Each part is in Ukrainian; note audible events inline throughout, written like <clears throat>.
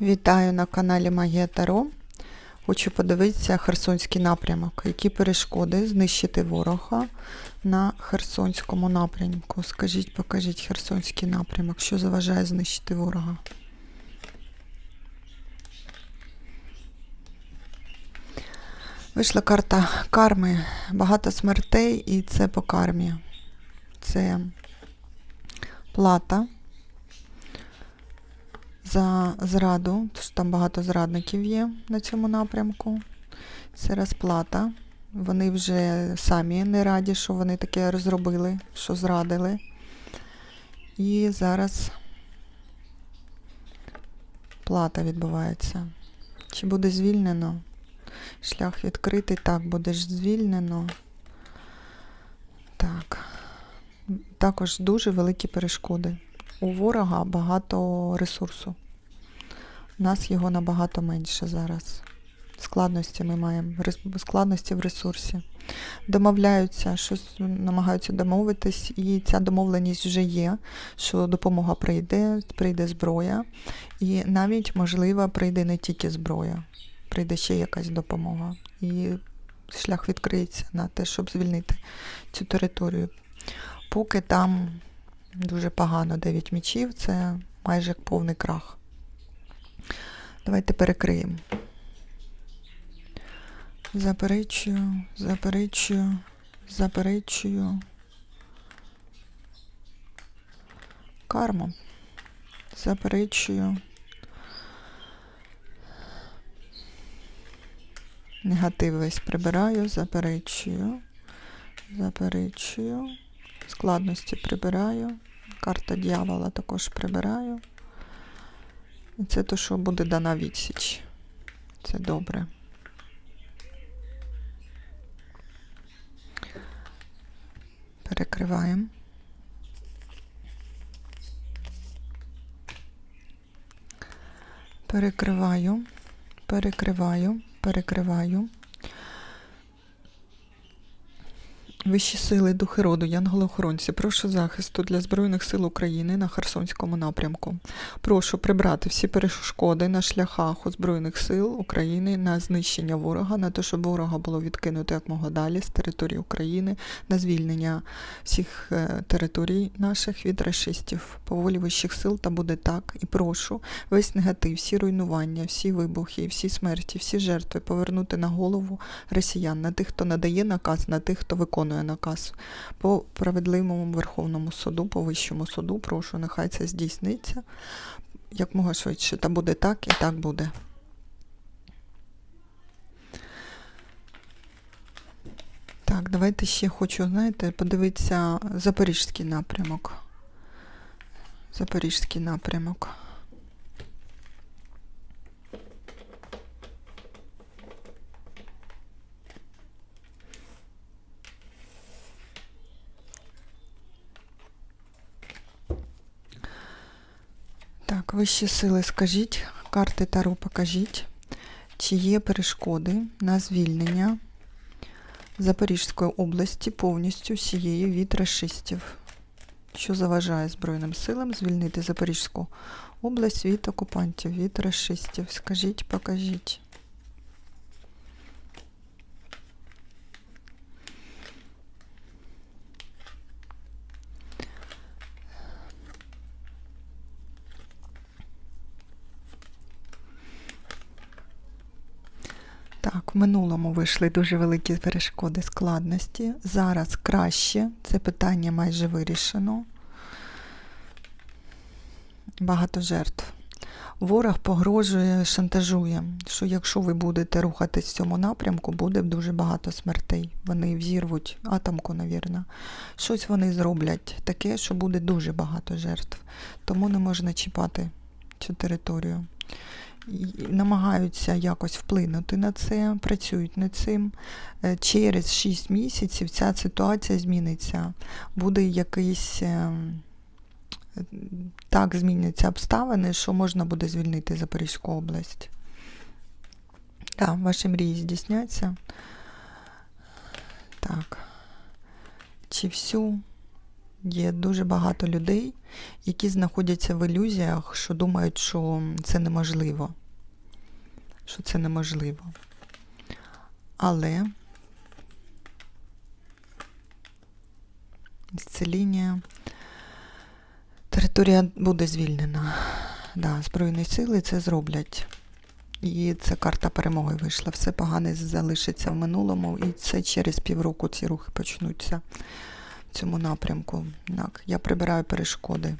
Вітаю на каналі Магія Таро. Хочу подивитися Херсонський напрямок. Які перешкоди знищити ворога на Херсонському напрямку? Скажіть, покажіть Херсонський напрямок. Що заважає знищити ворога? Вийшла карта карми. Багато смертей, і це по кармі. Це плата за зраду, тож там багато зрадників є на цьому напрямку. Це розплата. Вони вже самі не раді, що вони таке розробили, що зрадили. І зараз плата відбувається. Чи буде звільнено? Шлях відкритий, так, будеш звільнено. Так. Також дуже великі перешкоди. У ворога багато ресурсу. У нас його набагато менше зараз. Складності ми маємо, складності в ресурсі. Домовляються, щось намагаються домовитись, і ця домовленість вже є, що допомога прийде, прийде зброя, і навіть, можливо, прийде не тільки зброя, прийде ще якась допомога. І шлях відкриється на те, щоб звільнити цю територію. Поки там дуже погано 9 мічів, це майже як повний крах. Давайте перекриємо. Заперечую, заперечую, заперечую. Карму. Заперечую. Негатив весь прибираю, заперечую, заперечую. Складності прибираю. Карта дьявола також прибираю. І це то, що буде дана відсіч. Це добре. Перекриваємо. Перекриваю, перекриваю, перекриваю. Вищі сили, духи роду, янголи-охоронці, прошу захисту для Збройних сил України на Херсонському напрямку. Прошу прибрати всі перешкоди на шляхах у Збройних сил України на знищення ворога, на те, щоб ворога було відкинуто як мого далі з території України, на звільнення всіх е, територій наших від расистів. По волі вищих сил та буде так. І прошу весь негатив, всі руйнування, всі вибухи, всі смерті, всі жертви повернути на голову росіян, на тих, хто надає наказ, на тих, хто виконує наказ. По справедливому Верховному суду, по вищому суду, прошу, нехай це здійсниться як мога швидше. Та буде так і так буде. Так, давайте ще хочу, знаєте, подивитися Запорізький напрямок. Запорізький напрямок. Так, вищі сили, скажіть, карти Таро покажіть, чи є перешкоди на звільнення Запорізької області повністю всієї від расистів, що заважає Збройним силам звільнити Запорізьку область від окупантів, від расистів. Скажіть, покажіть. Так, в минулому вийшли дуже великі перешкоди складності. Зараз краще. Це питання майже вирішено. Багато жертв. Ворог погрожує, шантажує, що якщо ви будете рухатись в цьому напрямку, буде дуже багато смертей. Вони взірвуть атомку, навірно. Щось вони зроблять таке, що буде дуже багато жертв. Тому не можна чіпати цю територію намагаються якось вплинути на це, працюють над цим. Е, Через 6 місяців ця ситуація зміниться. Буде якийсь ем, так зміняться обставини, що можна буде звільнити Запорізьку область. Так, ваші мрії здійсняться. Так. Чи всю Є дуже багато людей, які знаходяться в ілюзіях, що думають, що це неможливо. Що це неможливо. Але зціління, територія буде звільнена. Да, Збройні сили це зроблять. І це карта перемоги вийшла. Все погане залишиться в минулому, і це через півроку ці рухи почнуться цьому напрямку. Так, я прибираю перешкоди.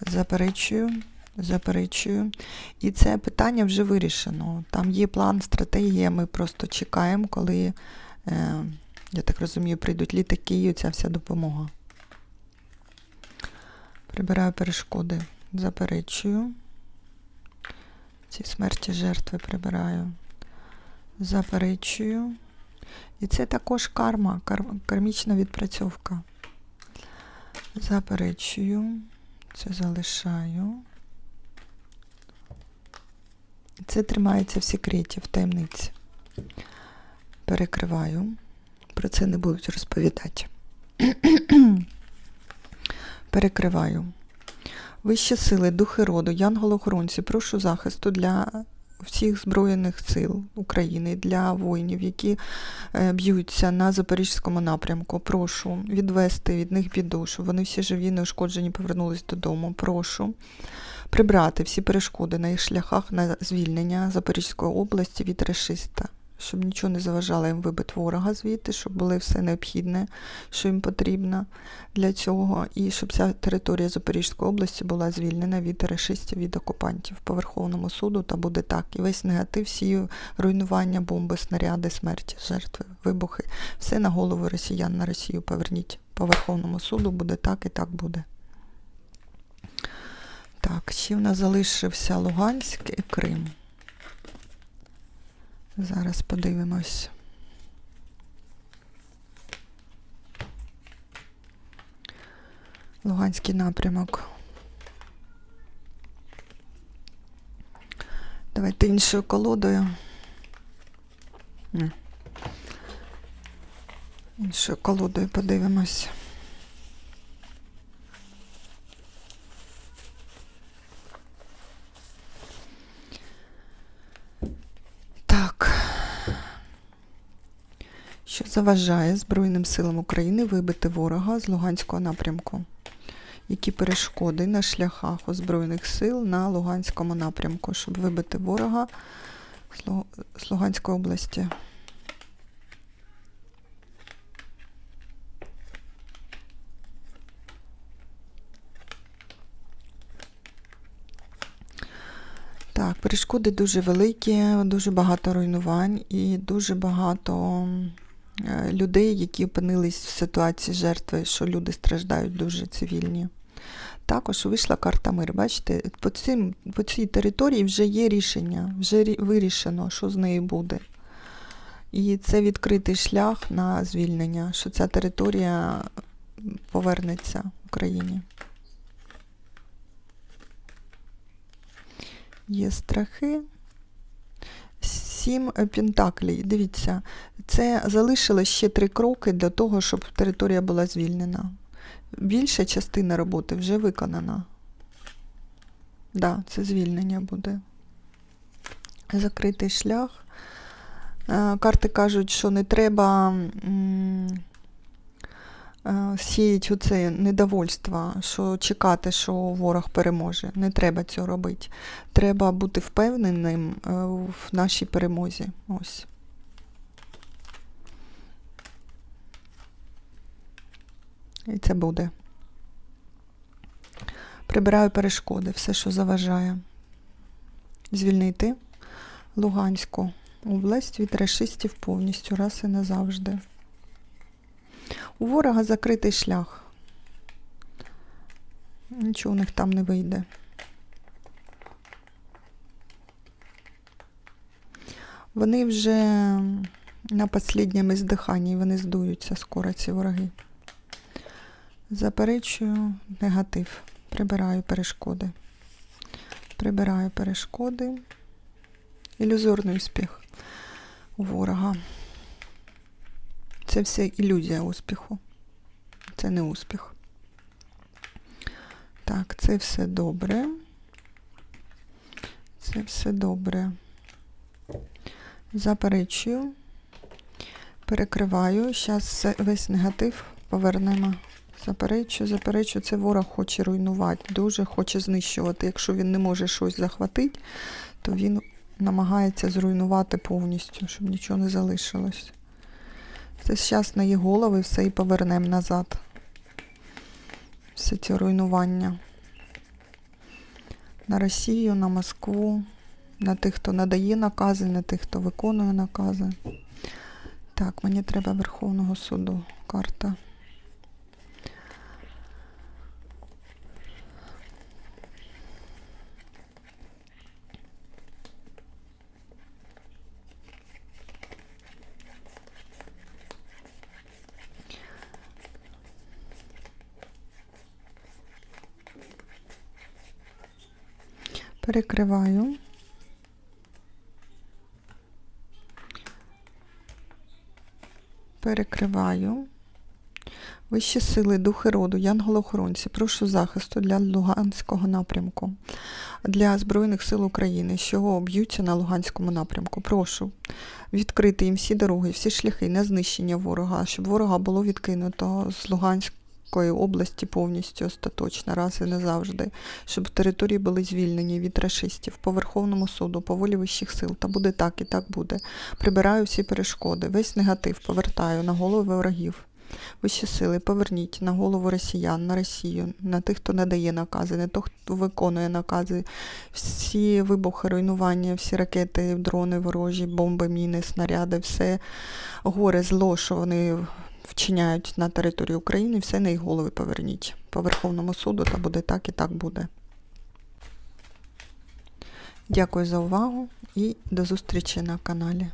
Заперечую, заперечую. І це питання вже вирішено. Там є план, стратегія. Ми просто чекаємо, коли, е, я так розумію, прийдуть літаки і ця вся допомога. Прибираю перешкоди. Заперечую. Ці смерті жертви прибираю. Заперечую. І це також карма, кар, кармічна відпрацьовка. Заперечую. Це залишаю. Це тримається в секреті, в таємниці. Перекриваю. Про це не будуть розповідати. <clears throat> Перекриваю. Вищі сили, духи роду, янголи-охоронці, прошу захисту для всіх Збройних сил України, для воїнів, які е, б'ються на Запорізькому напрямку. Прошу відвести від них біду, вони всі живі, неушкоджені повернулись додому. Прошу прибрати всі перешкоди на їх шляхах на звільнення Запорізької області від решиста. Щоб нічого не заважало їм вибити ворога звідти, щоб було все необхідне, що їм потрібно для цього, і щоб вся територія Запорізької області була звільнена від решистів, від окупантів по Верховному суду, та буде так. І весь негатив, всі руйнування, бомби, снаряди, смерті, жертви, вибухи, все на голову росіян на Росію поверніть. По Верховному суду буде так і так буде. Так, ще в нас залишився Луганськ і Крим. Зараз подивимось. Луганський напрямок. Давайте іншою колодою. Іншою колодою подивимось. Так. Що заважає Збройним силам України вибити ворога з Луганського напрямку? Які перешкоди на шляхах у Збройних сил на Луганському напрямку, щоб вибити ворога з Луганської області? Так, перешкоди дуже великі, дуже багато руйнувань і дуже багато людей, які опинились в ситуації жертви, що люди страждають дуже цивільні. Також вийшла карта мир. Бачите, по, цим, по цій території вже є рішення, вже вирішено, що з нею буде. І це відкритий шлях на звільнення, що ця територія повернеться Україні. Є страхи. Сім е, пентаклей. Дивіться, це залишилось ще три кроки для того, щоб територія була звільнена. Більша частина роботи вже виконана. Так, да, це звільнення буде. Закритий шлях. Е, Карти кажуть, що не треба м, е, сіять оце недовольство, що чекати, що ворог переможе. Не треба цього робити. Треба бути впевненим е, в нашій перемозі. Ось. І це буде. Прибираю перешкоди, все, що заважає. Звільнити Луганську область від расистів повністю раз і назавжди. У ворога закритий шлях. Нічого у них там не вийде. Вони вже на останньому здиханні, вони здуються скоро, ці вороги. Заперечую негатив. Прибираю перешкоди. Прибираю перешкоди. Ілюзорний успіх у ворога. Це все ілюзія успіху. Це не успіх. Так, це все добре. Це все добре. Заперечую. Перекриваю. Зараз весь негатив повернемо. Заперечую, заперечую, це ворог хоче руйнувати, дуже хоче знищувати. Якщо він не може щось захватити, то він намагається зруйнувати повністю, щоб нічого не залишилось. Це зараз на її голови все і повернемо назад. Все ці руйнування. На Росію, на Москву, на тих, хто надає накази, на тих, хто виконує накази. Так, мені треба Верховного суду карта. Перекриваю. Перекриваю. Вищі сили, духи роду, янголи-охоронці, прошу захисту для Луганського напрямку, для Збройних сил України, що б'ються на Луганському напрямку. Прошу відкрити їм всі дороги, всі шляхи на знищення ворога, щоб ворога було відкинуто з Луганської області повністю остаточно, раз і назавжди, щоб території були звільнені від рашистів по Верховному суду, по волі вищих сил. Та буде так і так буде. Прибираю всі перешкоди, весь негатив повертаю на голови ворогів. Вищі сили, поверніть на голову росіян, на Росію, на тих, хто надає накази, на тих, хто виконує накази, всі вибухи, руйнування, всі ракети, дрони, ворожі, бомби, міни, снаряди, все горе, зло, що вони вчиняють на території України, все на їх голови поверніть. По Верховному суду, та буде так і так буде. Дякую за увагу і до зустрічі на каналі.